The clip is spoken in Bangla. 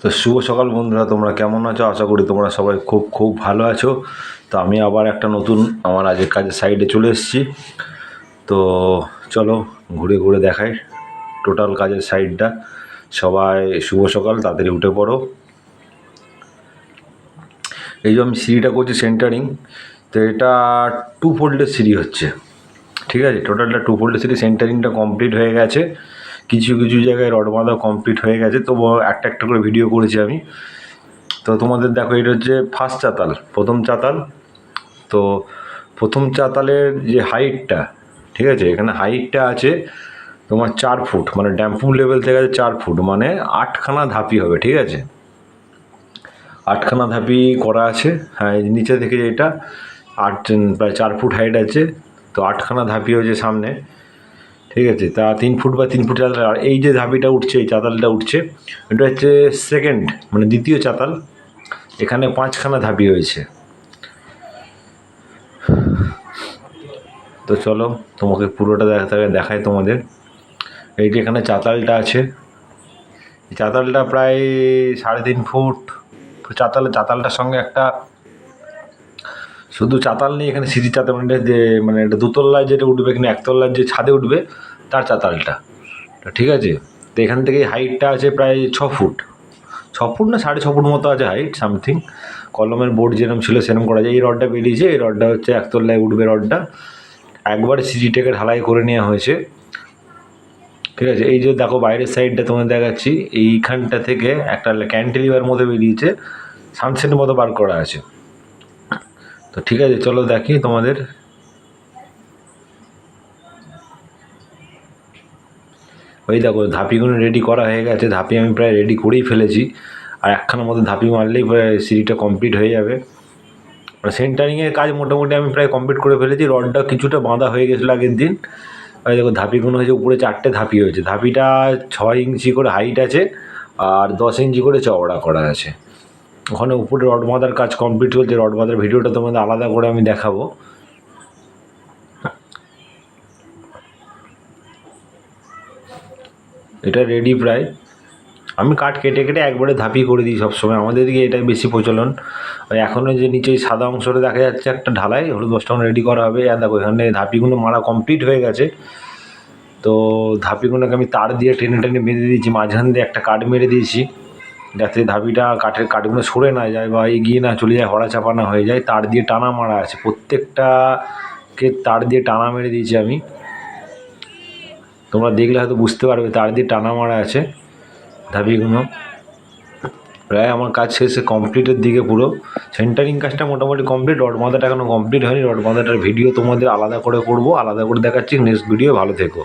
তো শুভ সকাল বন্ধুরা, তোমরা কেমন আছো? আশা করি তোমরা সবাই খুব খুব ভালো আছো। তো আমি আবার একটা নতুন, আমার আজকের কাজের সাইডে চলে এসেছি। তো চলো ঘুরে ঘুরে দেখাই টোটাল কাজের সাইডটা সবাই শুভ সকাল, তাড়াতাড়ি উঠে পড়ো। এই যে আমি সিঁড়িটা করছি সেন্টারিং তো এটা টু ফোল্ডের সিঁড়ি হচ্ছে। ঠিক আছে? টোটালটা টু ফোল্ডের সিঁড়ি সেন্টারিংটা কমপ্লিট হয়ে গেছে। কিছু কিছু জায়গায় রড বাঁধা কমপ্লিট হয়ে গেছে তো একটা একটা করে ভিডিও করেছি আমি। তো তোমাদের দেখো, এটা হচ্ছে ফার্স্ট চাতাল, প্রথম চাতাল। তো প্রথম চাতালের যে হাইটটা ঠিক আছে, এখানে হাইটটা আছে তোমার চার ফুট মানে ড্যাম্পু লেভেল থেকে আছে চার ফুট মানে আটখানা ধাপি হবে, ঠিক আছে? আটখানা ধাপি করা আছে হ্যাঁ নিচে থেকে এটা আট প্রায় চার ফুট হাইট আছে, তো আটখানা ধাপি হয়েছে সামনে। ঠিক আছে? তা তিন ফুট বা তিন ফুট চাতাল। আর এই যে ধাপিটা উঠছে, এই চাতালটা উঠছে, এটা হচ্ছে সেকেন্ড মানে দ্বিতীয় চাতাল। এখানে পাঁচখানা ধাপি হয়েছে তো চলো, তোমাকে পুরোটা দেখাতে দেখায় তোমাদের। এই যে এখানে চাতালটা আছে। চাতালটা প্রায় সাড়ে তিন ফুট। চাতাল, চাতালটার সঙ্গে একটা শুধু চাতাল নেই, এখানে সিঁড়ি চাতাল মানে যে মানে এটা দুতলায় যেটা উঠবে, এখানে একতলার যে ছাদে উঠবে, তার চাতালটা। ঠিক আছে? তো এখান থেকে হাইটটা আছে প্রায় ছ ফুট। ছ ফুট না সাড়ে ছ ফুট মতো আছে হাইট, সামথিং। কলমের বোর্ড যেরকম ছিল সেরকম করা যায়। এই রডটা বেরিয়েছে, এই রডটা হচ্ছে একতলায় উঠবে রডটা। একবার সিঁড়িটাকে ঢালাই করে নেওয়া হয়েছে। ঠিক আছে? এই যে দেখো, বাইরের সাইডটা তোমাদের দেখাচ্ছি। এইখানটা থেকে একটা ক্যান্টিলিভার মতো বেরিয়েছে। সানসেটের মতো বার করা আছে। তো ঠিক আছে, চলো দেখি তোমাদের। ওই দেখো, ধাপিগুলো রেডি করা হয়ে গেছে। ধাপি আমি প্রায় রেডি করেই ফেলেছি। আর একখানার মতো ধাপি মারলেই সিঁড়িটা কমপ্লিট হয়ে যাবে। সেন্টারিংয়ের কাজ মোটামুটি আমি প্রায় কমপ্লিট করে ফেলেছি। রডটা কিছুটা বাঁধা হয়ে গেছিল আগের দিন। ওই দেখো, ধাপিগুলো হয়েছে, উপরে চারটে ধাপি হয়েছে। ধাপিটা ছয় ইঞ্চি করে হাইট আছে, আর দশ ইঞ্চি করে চওড়া করা আছে। ওখানে উপরে রড বাঁধার কাজ কমপ্লিট চলছে রড বাঁধার ভিডিওটা তোমাদের আলাদা করে আমি দেখাবো। এটা রেডি প্রায়। আমি কাঠ কেটে কেটে একবারে ধাপি করে দিই সবসময়। আমাদের দিকে এটাই বেশি প্রচলন। এখনও যে নিচে সাদা অংশটা দেখা যাচ্ছে একটা ঢালাই হলো দশটা রেডি করা হবে। আর দেখো, এখানে ধাপিগুলো মারা কমপ্লিট হয়ে গেছে। তো ধাপিগুলোকে আমি তার দিয়ে টেনে টেনে বেঁধে দিয়েছি, মাঝখান দিয়ে একটা কাঠ মেরে দিয়েছি। যাতে ধাবিটা কাঠের কাঠগুলো সরে না যায় বা এগিয়ে না চলে যায় হড়া চাপা না হয়ে যায়, তার দিয়ে টানা মারা আছে। প্রত্যেকটাকে তার দিয়ে টানা মেরে দিয়েছি আমি। তোমরা দেখলে হয়তো বুঝতে পারবে, তার দিয়ে টানা মারা আছে ধাবিগুলো। প্রায় আমার কাজ শেষে কমপ্লিটের দিকে পুরো। সেন্টারিং কাজটা মোটামুটি কমপ্লিট, রড বাঁধাটা এখনও কমপ্লিট হয়নি। রড বাঁধাটার ভিডিও তোমাদের আলাদা করে করব, আলাদা করে দেখাচ্ছি। নেক্সট ভিডিও ভালো থেকো।